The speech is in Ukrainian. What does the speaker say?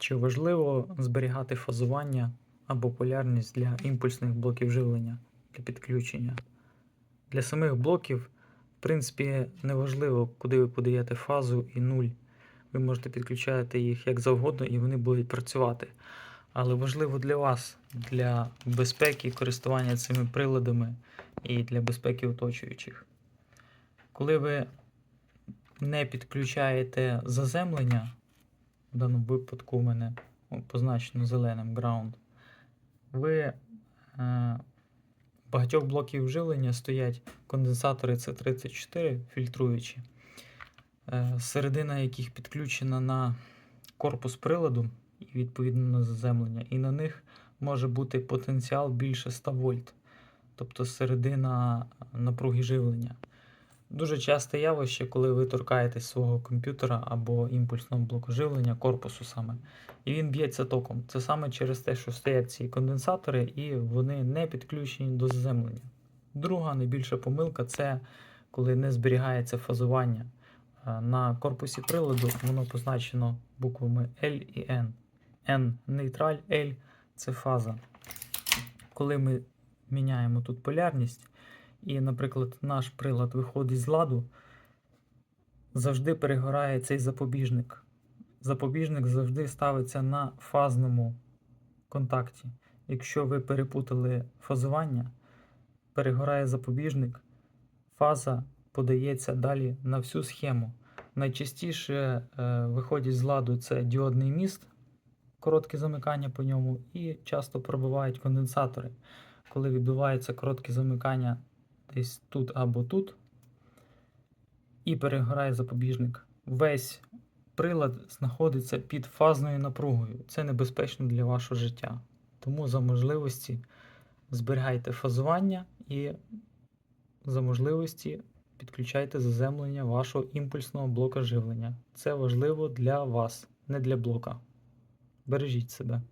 Чи важливо зберігати фазування або полярність для імпульсних блоків живлення для підключення? Для самих блоків, в принципі, не важливо, куди ви подаєте фазу і нуль. Ви можете підключати їх як завгодно і вони будуть працювати. Але важливо для вас, для безпеки користування цими приладами і для безпеки оточуючих. Коли ви не підключаєте заземлення, в даному випадку у мене позначено зеленим ground, ви е, багатьох блоків живлення стоять конденсатори C34 фільтруючі, е, середина яких підключена на корпус приладу і відповідно на заземлення, і на них може бути потенціал більше 100 вольт, тобто середина напруги живлення. Дуже часте явище, коли ви торкаєтесь свого комп'ютера або імпульсного блоку живлення, корпусу саме, і він б'ється током. Це саме через те, що стоять ці конденсатори і вони не підключені до заземлення. Друга найбільша помилка це коли не зберігається фазування. Е, На корпусі приладу воно позначено буквами L і N. N нейтраль, L це фаза. Коли ми міняємо тут полярність, і, наприклад, наш прилад виходить з ладу, завжди перегорає цей запобіжник. Запобіжник завжди ставиться на фазному контакті. Якщо ви перепутали фазування, перегорає запобіжник, фаза подається далі на всю схему. Найчастіше е, виходять з ладу це діодний міст, коротке замикання по ньому, і часто пробивають конденсатори. Коли відбувається коротке замикання десь тут або тут, і перегорає запобіжник. Весь прилад знаходиться під фазною напругою. Це небезпечно для вашого життя. Тому за можливості зберігайте фазування і за можливості підключайте заземлення вашого імпульсного блока живлення. Це важливо для вас, не для блока. Бережіть себе.